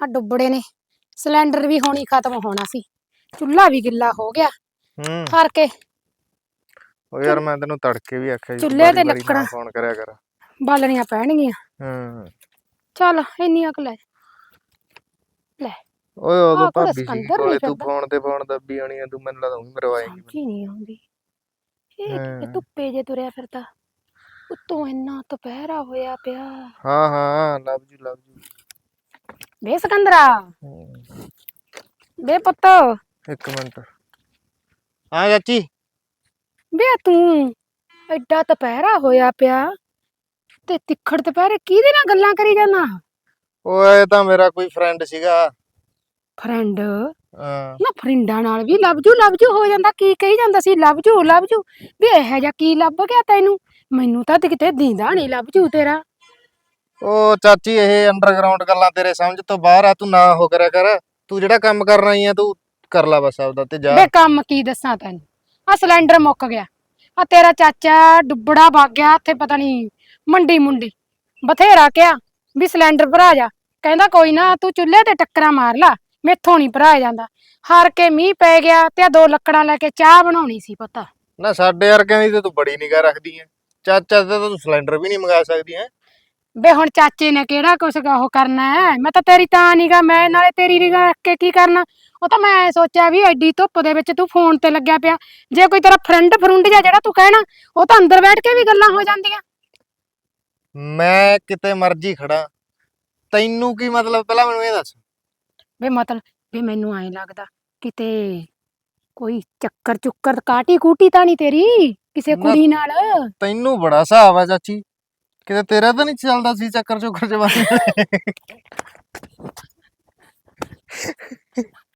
ਆ ਡੁੱਬੜੇ ਨੇ। ਸਿਲੰਡਰ ਵੀ ਹੋਣੀ ਖਤਮ ਹੋਣਾ ਸੀ। ਚੁੱਲ੍ਹਾ ਵੀ ਗਿੱਲਾ ਹੋ ਗਿਆ। ਹੂੰ। ਹਾਰ ਕੇ। ਉਹ ਯਾਰ ਮੈਂ ਤੈਨੂੰ ਤੜਕੇ ਵੀ ਆਖਿਆ ਸੀ ਚੁੱਲ੍ਹੇ ਤੇ ਲੱਕੜਾਂ। ਫੋਨ ਕਰਿਆ ਕਰ। ਬਾਲਣੀਆਂ ਪੈਣਗੀਆਂ। ਹੂੰ। ਚੱਲ ਇੰਨੀ ਅਕਲ ਹੈ ਲੈ। ਓਏ ਉਦੋਂ ਆਹ ਭਾਬੀ ਸੀ ਸਿਕੰਦਰ ਕੋਲੇ ਨਹੀਂ ਤੂੰ ਫਿਰਦਾ। ਫੋਨ ਤੇ ਫੋਨ ਦੱਬੀ ਆਣੀ ਆ ਤੂੰ ਮੈਨੂੰ ਲੱਗਦਾ ਉਹੀ ਮਰਵਾਏਂਗੀ ਸਮਝੀ ਨਹੀਂ ਆਉਂਦੀ। ਇਹ ਹਾਂ। ਕਿਤੇ ਧੁੱਪੇ ਜੇ ਤੁਰਿਆ ਫਿਰਦਾ। ਉੱਤੋਂ ਇੰਨਾ ਦੁਪਹਿਰਾ ਹੋਇਆ ਪਿਆ। ਹਾਂ ਹਾਂ ਲਵ ਯੂ ਲਵ ਯੂ। ਵੇ ਸਿਕੰਦਰਾ। ਵੇ ਪੁੱਤ। ਇੱਕ ਮਿੰਟ। ਹਾਂ ਚਾਚੀ। ਵੇ ਤੂੰ ਐਡਾ ਦੁਪਹਿਰਾ ਹੋਇਆ ਪਿਆ ਤੇ ਤਿੱਖੜ ਦੁਪਹਿਰੇ ਕਿਹਦੇ ਨਾਲ ਗੱਲਾਂ ਕਰੀ ਜਾਣਾ ਓਏ ਤਾਂ ਮੇਰਾ ਕੋਈ ਫਰੈਂਡ ਸੀਗਾ। ਫਰੈਂਡ ਹਾਂ। ਨਾ ਫਰਿੰਡਾਂ ਨਾਲ ਵੀ ਲਵ ਜੂ ਲਵ ਜੂ ਹੋ ਜਾਂਦਾ। ਕੀ ਕਹੀ ਜਾਂਦਾ ਸੀ? ਲਵ ਜੂ ਲਵ ਜੂ ਵੀ ਇਹੋ ਜਿਹਾ ਕੀ ਲੱਭ ਗਿਆ ਤੈਨੂੰ? ਮੈਨੂੰ ਤਾਂ ਤੇ ਕਿਤੇ ਦੀਂਦਾ ਨਹੀਂ ਲਵ ਜੂ ਤੇਰਾ। ਉਹ ਚਾਚੀ ਇਹ ਅੰਡਰਗਰਾਉਂਡ ਗੱਲਾਂ ਤੇਰੇ ਸਮਝ ਤੋਂ ਬਾਹਰ ਆ ਤੂੰ ਨਾ ਹੋ ਕਰਿਆ ਕਰ। ਤੂੰ ਜਿਹੜਾ ਕੰਮ ਕਰਨਾ ਹੀ ਆ ਤੂੰ ਕਰ ਲੈ ਬਸ ਆਪਦਾ ਤੇ ਜਾ। ਵੇ ਕੰਮ ਕੀ ਦੱਸਾਂ ਤੈਨੂੰ? ਆ ਸਿਲੰਡਰ ਮੁੱਕ ਗਿਆ। ਆ ਤੇਰਾ ਚਾਚਾ ਡੁੱਬੜਾ ਵਗ ਗਿਆ ਉੱਥੇ ਪਤਾ ਨਹੀਂ ਮੰਡੀ ਮੁੰਡੀ। ਬਥੇਰਾ ਕਿਹਾ ਵੀ ਸਿਲੰਡਰ ਭਰਾ ਜਾ। ਕਹਿੰਦਾ ਕੋਈ ਨਾ ਤੂੰ ਚੁੱਲ੍ਹੇ ਤੇ ਟੱਕਰਾਂ ਮਾਰ ਲਾ ਮੈਥੋਂ ਨਹੀਂ ਭਰਾਇਆ ਜਾਂਦਾ। ਹਾਰ ਕੇ ਮੀਂਹ ਪੈ ਗਿਆ ਤੇ ਆ ਦੋ ਲੱਕੜਾਂ ਲੈ ਕੇ ਚਾਹ ਬਣਾਉਣੀ ਸੀ ਪਤਾ। ਨਾ ਸਾਡੇ ਵਰਗਿਆਂ ਦੀ ਤੇ ਤੂੰ ਬੜੀ ਨਿਗਾਹ ਰੱਖਦੀ ਐ। ਚਾਚਾ ਤੇ ਤਾਂ ਤੂੰ ਸਿਲੰਡਰ ਵੀ ਨਹੀਂ ਮੰਗਾ ਸਕਦੀ ਐ। ਵੇ ਹੁਣ ਚਾਚੇ ਨੇ ਕਿਹੜਾ ਕੁਛ ਉਹ ਕਰਨਾ ਹੈ? ਮੈਂ ਤਾਂ ਤੇਰੀ ਤਾਂ ਨੀਗਾ ਮੈਂ ਨਾਲੇ ਤੇਰੀ ਨਿਗਾਹ ਰੱਖ ਕੇ ਕੀ ਕਰਨਾ? ਉਹ ਤਾਂ ਮੈਂ ਸੋਚਿਆ ਵੀ ਐਡੀ ਧੁੱਪ ਦੇ ਵਿੱਚ ਤੂੰ ਫੋਨ ਤੇ ਲੱਗਿਆ ਪਿਆ। ਜੇ ਕੋਈ ਤੇਰਾ ਫਰੈਂਡ ਫਰੁੰਡ ਜਾਂ ਜਿਹੜਾ ਤੂੰ ਕਹਿਣਾ ਉਹ ਤਾਂ ਅੰਦਰ ਬੈਠ ਕੇ ਵੀ ਗੱਲਾਂ ਹੋ ਜਾਂਦੀਆਂ। ਮੈਂ ਕਿਤੇ ਮਰਜ਼ੀ ਖੜਾ। ਤੈਨੂੰ ਕੀ ਮਤਲਬ? ਪਹਿਲਾਂ ਮੈਨੂੰ ਇਹ ਦੱਸ। ਵੇ ਮਤਲਬ ਵੇ ਮੈਨੂੰ ਐਂ ਲੱਗਦਾ ਕਿਤੇ ਕੋਈ ਚੱਕਰ ਚੁੱਕਰ ਕਾਟੀ ਕੂਟੀ ਤਾਂ ਨਹੀਂ ਤੇਰੀ ਕਿਸੇ ਨਾ। ਕੁੜੀ ਨਾਲ? ਤੈਨੂੰ ਬੜਾ ਹਿਸਾਬ ਆ ਚਾਚੀ। ਕਿਤੇ ਤੇਰਾ ਤਾਂ ਨਹੀਂ ਚੱਲਦਾ ਸੀ ਚੱਕਰ ਚੋਕਰ ਚ ਬਾਰੇ